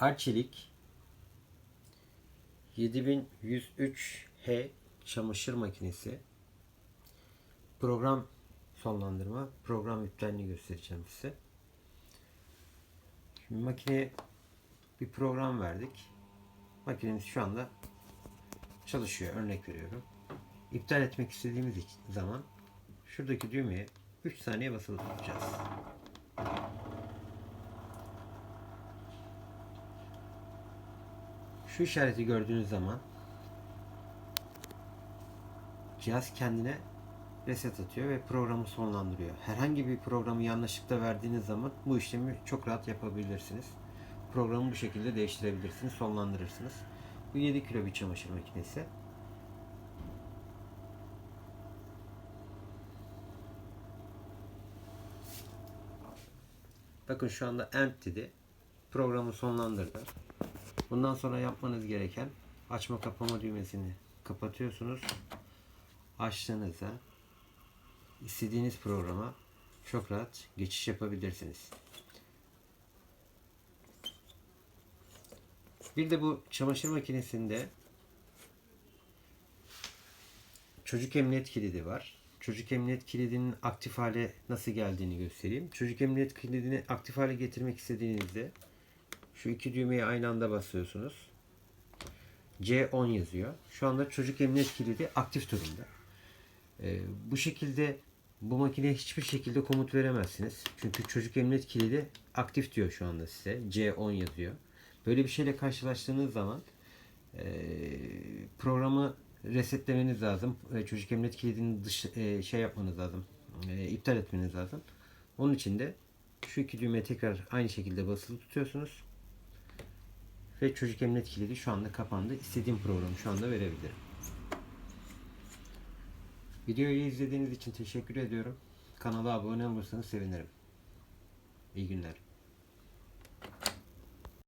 Arçelik 7103H çamaşır makinesi program sonlandırma program iptalini göstereceğim size. Şimdi makineye bir program verdik. Makinemiz şu anda çalışıyor. Örnek veriyorum. İptal etmek istediğimiz zaman şuradaki düğmeye 3 saniye basılı tutacağız. Şu işareti gördüğünüz zaman cihaz kendine reset atıyor ve programı sonlandırıyor. Herhangi bir programı yanlışlıkla verdiğiniz zaman bu işlemi çok rahat yapabilirsiniz. Programı bu şekilde değiştirebilirsiniz, sonlandırırsınız. Bu 7 kilo bir çamaşır makinesi. Bakın şu anda end. Programı sonlandırdı. Bundan sonra yapmanız gereken açma kapama düğmesini kapatıyorsunuz. Açtığınızda istediğiniz programa çok rahat geçiş yapabilirsiniz. Bir de bu çamaşır makinesinde çocuk emniyet kilidi var. Çocuk emniyet kilidinin aktif hale nasıl geldiğini göstereyim. Çocuk emniyet kilidini aktif hale getirmek istediğinizde şu iki düğmeye aynı anda basıyorsunuz. C10 yazıyor. Şu anda çocuk emniyet kilidi aktif durumda. Ee, bu şekilde bu makineye hiçbir şekilde komut veremezsiniz. Çünkü çocuk emniyet kilidi aktif diyor şu anda size. C10 yazıyor. Böyle bir şeyle karşılaştığınız zaman e, programı resetlemeniz lazım. E, çocuk emniyet kilidini dış, e, şey yapmanız lazım. E, iptal etmeniz lazım. Onun için de şu iki düğmeye tekrar aynı şekilde basılı tutuyorsunuz. Ve çocuk emniyet kilidi şu anda kapandı. İstediğim programı şu anda verebilirim. Videoyu izlediğiniz için teşekkür ediyorum. Kanala abone olursanız sevinirim. İyi günler.